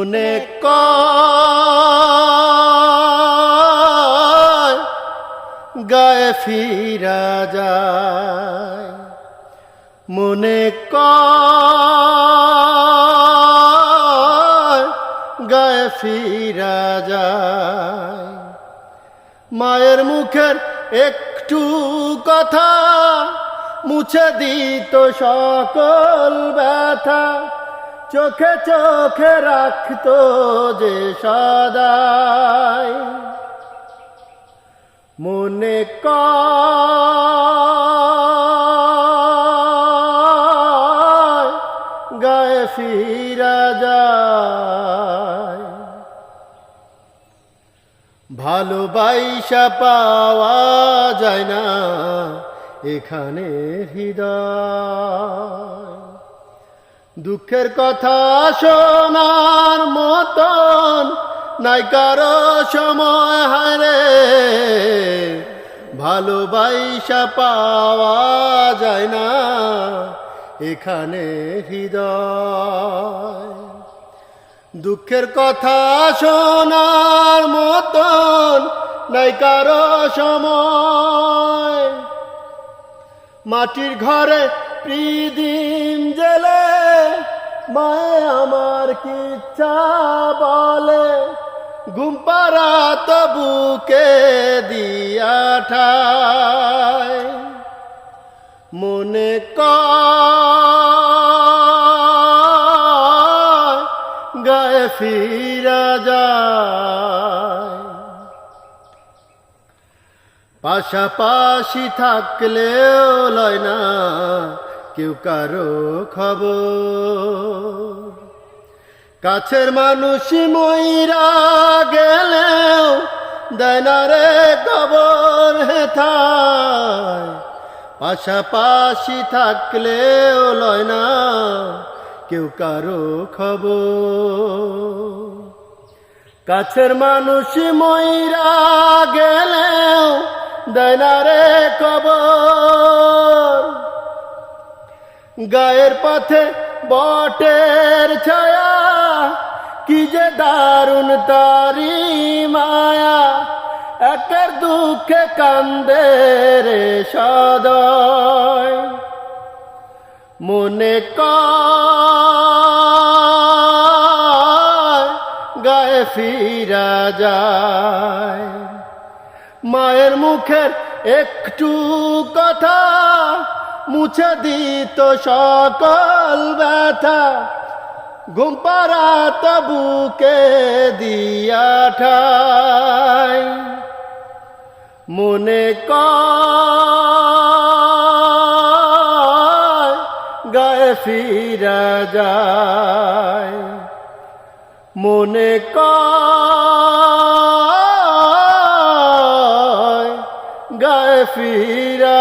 মনে কয়, গায়ে ফিরা যায়। মনে কয়, গায়ে ফিরা যায়। মায়ের মুখের একটু কথা মুছে দিত সকল ব্যথা। চোখে চোখে রাখতো যে সদাই। মনে কয়, গায়ে ফিরা যায়। ভালোবাসা পাওয়া যায় না এখানে হৃদয়। দুঃখের কথা শোনার মতন নাই কারও সময় হারে ভালোবাসা পাওয়া যায় না এখানে হৃদয়। দুঃখের কথা শোনার মতন নাই কারও সময়। মাটির ঘরে প্রিদিন জেলে মায়ে আমার কিচ্ছা বলে গুম্পারা পাড়া বুকে দিয়া ঠায়। মনে কয়, গায়ে ফিরা যায়। পাশাপাশি থাকলেও লয় না কেউ কারও খবর। কাছের মানুষ ময়রা গেলেও দেয় না রে খবর হেথায়। পাশাপাশি থাকলেও লয় না কেউ কারও খবর। কাছের মানুষ ময়রা গেলেও দেয় না রে কবর গায়ের পথে বটের ছায়া, কি যে দারুণ তারি মায়া। একের দুঃখে কান্দে রে সদয়। মনে গায়ে ফিরা যায়। মায়ের মুখের একটু কথা মুছে দিত সকল ব্যথা। ঘুম পাড়াত, বুকে দিয়া মনে কয়, গায়ে ফিরা যায়। মনে কয়, গায়ে ফিরা